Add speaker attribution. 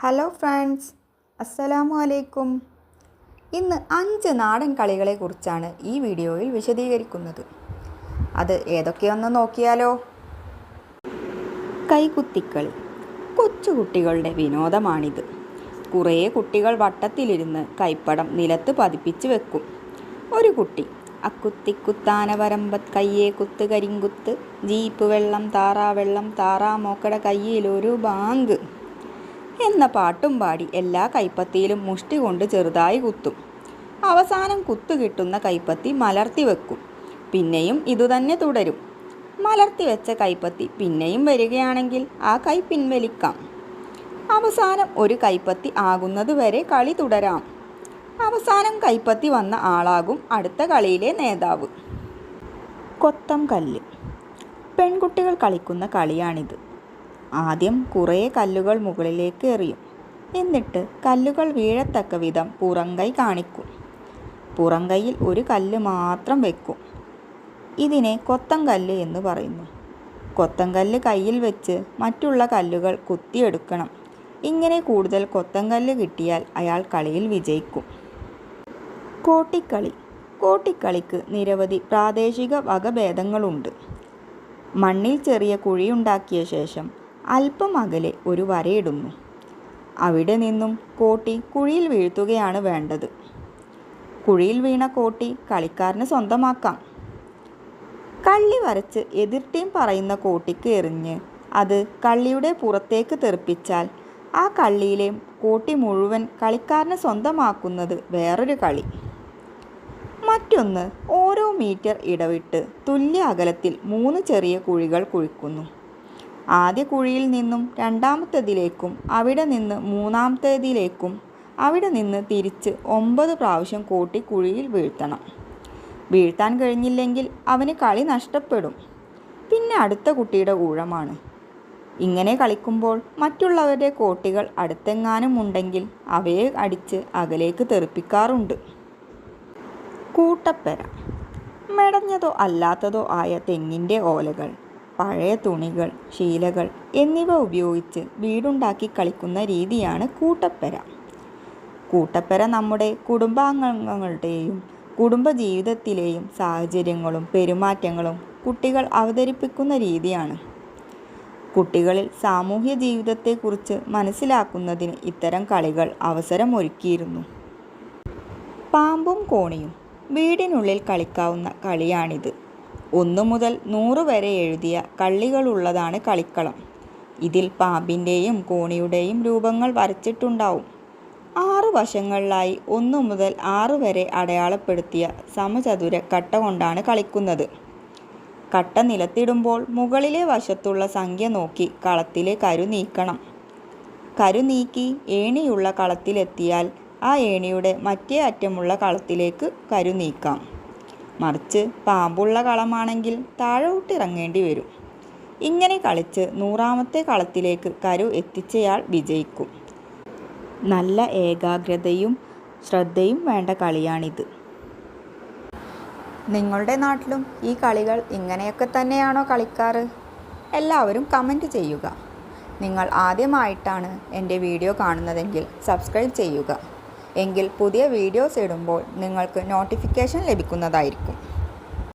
Speaker 1: Hello friends അസ്സലാമു അലൈക്കും. ഇന്ന് അഞ്ച് നാടൻ കളികളെ കുറിച്ചാണ് ഈ വീഡിയോയിൽ വിശദീകരിക്കുന്നത്. അത് ഏതൊക്കെയൊന്ന് നോക്കിയാലോ? കൈകുത്തിക്കളി കൊച്ചുകുട്ടികളുടെ വിനോദമാണിത്. കുറേ കുട്ടികൾ വട്ടത്തിലിരുന്ന് കൈപ്പടം നിലത്ത് പതിപ്പിച്ച് വെക്കും. ഒരു കുട്ടി അക്കുത്തിക്കുത്താന വരമ്പത്ത് കയ്യെ കുത്ത് കരിങ്കുത്ത് ജീപ്പ് വെള്ളം താറാവെള്ളം താറാമോക്കട കയ്യിലൊരു ബാങ്ക്. എന്ന പാട്ടും പാടി എല്ലാ കൈപ്പത്തിയിലും മുഷ്ടി കൊണ്ട് ചെറുതായി കുത്തും. അവസാനം കുത്തു കിട്ടുന്ന കൈപ്പത്തി മലർത്തി വെക്കും. പിന്നെയും ഇതുതന്നെ തുടരും. മലർത്തി വെച്ച കൈപ്പത്തി പിന്നെയും വരികയാണെങ്കിൽ ആ കൈ പിൻവലിക്കാം. അവസാനം ഒരു കൈപ്പത്തി ആകുന്നത് വരെ കളി തുടരാം. അവസാനം കൈപ്പത്തി വന്ന ആളാകും അടുത്ത കളിയിലെ നേതാവ്. കൊത്തം കല്ല്. പെൺകുട്ടികൾ കളിക്കുന്ന കളിയാണിത്. ആദ്യം കുറേ കല്ലുകൾ മുകളിലേക്ക് എറിയും. എന്നിട്ട് കല്ലുകൾ വീഴത്തക്ക വിധം പുറംകൈ കാണിക്കും. പുറംകൈയിൽ ഒരു കല്ല് മാത്രം വെക്കും. ഇതിനെ കൊത്തം കല്ല് എന്ന് പറയുന്നു. കൊത്തം കല്ല് കയ്യിൽ വെച്ച് മറ്റുള്ള കല്ലുകൾ കുത്തിയെടുക്കണം. ഇങ്ങനെ കൂടുതൽ കൊത്തം കല്ല് കിട്ടിയാൽ അയാൾ കളിയിൽ വിജയിക്കും. കോട്ടിക്കളി. കോട്ടിക്കളിക്ക് നിരവധി പ്രാദേശിക വകഭേദങ്ങളുണ്ട്. മണ്ണിൽ ചെറിയ കുഴിയുണ്ടാക്കിയ ശേഷം അല്പം അകലെ ഒരു വരയിടുന്നു. അവിടെ നിന്നും കോട്ടി കുഴിയിൽ വീഴ്ത്തുകയാണ് വേണ്ടത്. കുഴിയിൽ വീണ കോട്ടി കളിക്കാരന് സ്വന്തമാക്കാം. കള്ളി വരച്ച് എതിർ ടീം പറയുന്ന കോട്ടിക്ക് എറിഞ്ഞ് അത് കള്ളിയുടെ പുറത്തേക്ക് തെറിപ്പിച്ചാൽ ആ കള്ളിയിലെ കോട്ടി മുഴുവൻ കളിക്കാരന് സ്വന്തമാക്കുന്നത് വേറൊരു കളി. മറ്റൊന്ന് ഓരോ മീറ്റർ ഇടവിട്ട് തുല്യ അകലത്തിൽ മൂന്ന് ചെറിയ കുഴികൾ കുഴിക്കുന്നു. ആദ്യ കുഴിയിൽ നിന്നും രണ്ടാമത്തേതിലേക്കും അവിടെ നിന്ന് മൂന്നാമത്തേതിലേക്കും അവിടെ നിന്ന് തിരിച്ച് ഒമ്പത് പ്രാവശ്യം കൂട്ടി കുഴിയിൽ വീഴ്ത്തണം. വീഴ്ത്താൻ കഴിഞ്ഞില്ലെങ്കിൽ അവന് കളി നഷ്ടപ്പെടും. പിന്നെ അടുത്ത കുട്ടിയുടെ ഊഴമാണ്. ഇങ്ങനെ കളിക്കുമ്പോൾ മറ്റുള്ളവരുടെ കോട്ടികൾ അടുത്തെങ്ങാനും ഉണ്ടെങ്കിൽ അവയെ അടിച്ച് അകലേക്ക് തെറിപ്പിക്കാറുണ്ട്. കൂട്ടപ്പെര. മെടഞ്ഞതോ അല്ലാത്തതോ ആയ തെങ്ങിന്റെ ഓലകൾ. പഴയ തുണികൾ ശീലകൾ എന്നിവ ഉപയോഗിച്ച് വീടുണ്ടാക്കി കളിക്കുന്ന രീതിയാണ് കൂട്ടപ്പെര. കൂട്ടപ്പെര നമ്മുടെ കുടുംബാംഗങ്ങളുടെയും കുടുംബജീവിതത്തിലെയും സാഹചര്യങ്ങളും പെരുമാറ്റങ്ങളും കുട്ടികൾ അവതരിപ്പിക്കുന്ന രീതിയാണ്. കുട്ടികളിൽ സാമൂഹ്യ ജീവിതത്തെക്കുറിച്ച് മനസ്സിലാക്കുന്നതിന് ഇത്തരം കളികൾ അവസരമൊരുക്കിയിരുന്നു. പാമ്പും കോണിയും വീടിനുള്ളിൽ കളിക്കാവുന്ന കളിയാണിത്. ഒന്നു മുതൽ നൂറ് വരെ എഴുതിയ കള്ളികളുള്ളതാണ് കളിക്കളം. ഇതിൽ പാമ്പിന്റെയും കോണിയുടെയും രൂപങ്ങൾ വരച്ചിട്ടുണ്ടാവും. ആറ് വശങ്ങളിലായി ഒന്നു മുതൽ ആറ് വരെ അടയാളപ്പെടുത്തിയ സമചതുര കട്ട കൊണ്ടാണ് കളിക്കുന്നത്. കട്ട നിലത്തിടുമ്പോൾ മുകളിലെ വശത്തുള്ള സംഖ്യ നോക്കി കളത്തിലെ കരു നീക്കണം. കരു നീക്കി ഏണിയുള്ള കളത്തിലെത്തിയാൽ ആ ഏണിയുടെ മറ്റേ അറ്റമുള്ള കളത്തിലേക്ക് കരു നീക്കാം. മറിച്ച് പാമ്പുള്ള കളമാണെങ്കിൽ താഴോട്ടിറങ്ങേണ്ടി വരും. ഇങ്ങനെ കളിച്ച് നൂറാമത്തെ കളത്തിലേക്ക് കരു എത്തിച്ചയാൾ വിജയിക്കും. നല്ല ഏകാഗ്രതയും ശ്രദ്ധയും വേണ്ട കളിയാണിത്. നിങ്ങളുടെ നാട്ടിലും ഈ കളികൾ ഇങ്ങനെയൊക്കെ തന്നെയാണോ കളിക്കാറ്? എല്ലാവരും കമന്റ് ചെയ്യുക. നിങ്ങൾ ആദ്യമായിട്ടാണ് എന്റെ വീഡിയോ കാണുന്നതെങ്കിൽ സബ്സ്ക്രൈബ് ചെയ്യുക. എങ്കിൽ പുതിയ വീഡിയോസ് ഇടുമ്പോൾ നിങ്ങൾക്ക് നോട്ടിഫിക്കേഷൻ ലഭിക്കുന്നതായിരിക്കും.